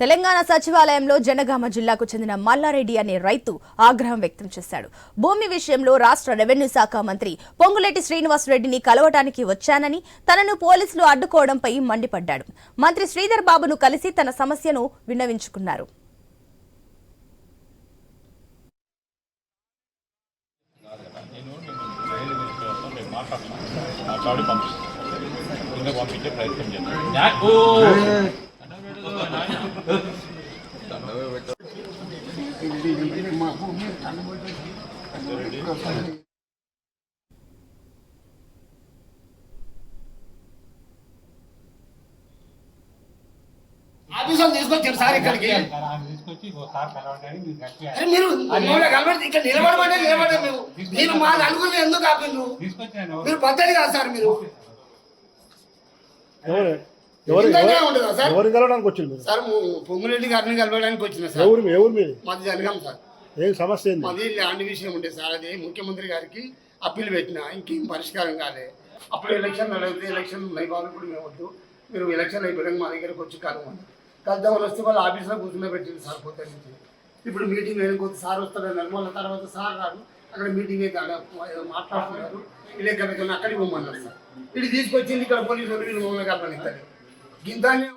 తెలంగాణ సచివాలయంలో జనగామ జిల్లాకు చెందిన మల్లారెడ్డి అనే రైతు ఆగ్రహం వ్యక్తం చేశాడు. భూమి విషయంలో రాష్ట్ర రెవెన్యూ శాఖ మంత్రి పొంగులేటి శ్రీనివాసరెడ్డిని కలవటానికి వచ్చానని తనను పోలీసులు అడ్డుకోవడంపై మండిపడ్డాడు. మంత్రి శ్రీధర్ బాబును కలిసి తన సమస్యను విన్నవించుకున్నారు. పంపించే ప్రయత్నం ఆఫీసర్ తీసుకొచ్చారు సార్ ఇక్కడికి. మీరు కలబడి ఇక్కడ నిలబడమంటే నిలబడే మేము. మీరు మా నలుగురిని ఎందుకు ఆపిండ్రు? మీరు పద్ధతి కాదు సార్ మీరు. ఎవరు ఎవరు కలవడానికి వచ్చింది మీరు సార్ పొంగురెడ్డి గారిని కలవడానికి వచ్చిన సార్. ఎవరు ఎవరు మీది మాది జనగాం సార్. ఏం సమస్య ఏంది? మాది ల్యాండ్ విషయం ఉండే సార్ అది ముఖ్యమంత్రి గారికి అప్పీల్ పెట్టిన ఇంకేం పరిష్కారం కాలే. అప్పుడు ఎలక్షన్ అడిగితే ఎలక్షన్ ఉన్నాయి బాబు ఇప్పుడు మేము వద్దు మీరు ఎలక్షన్ అయిపోయాక మా దగ్గరకు వచ్చి కలవమని కలుద్దామని వస్తే వాళ్ళు ఆఫీస్లో కూర్చుని పెట్టింది సార్ పొద్దు నుంచి. ఇప్పుడు మీటింగ్ అయిన కొద్ది సార్ వస్తారన్నారు మళ్ళీ తర్వాత సార్ రాడు అక్కడ మీటింగ్ అయితే మాట్లాడుతున్నారు. ఇలా ఎక్కడికైనా అక్కడికి పోమన్నారు సార్. ఇది తీసుకొచ్చింది ఇక్కడ పోలీసులు మమ్మల్ని Він далі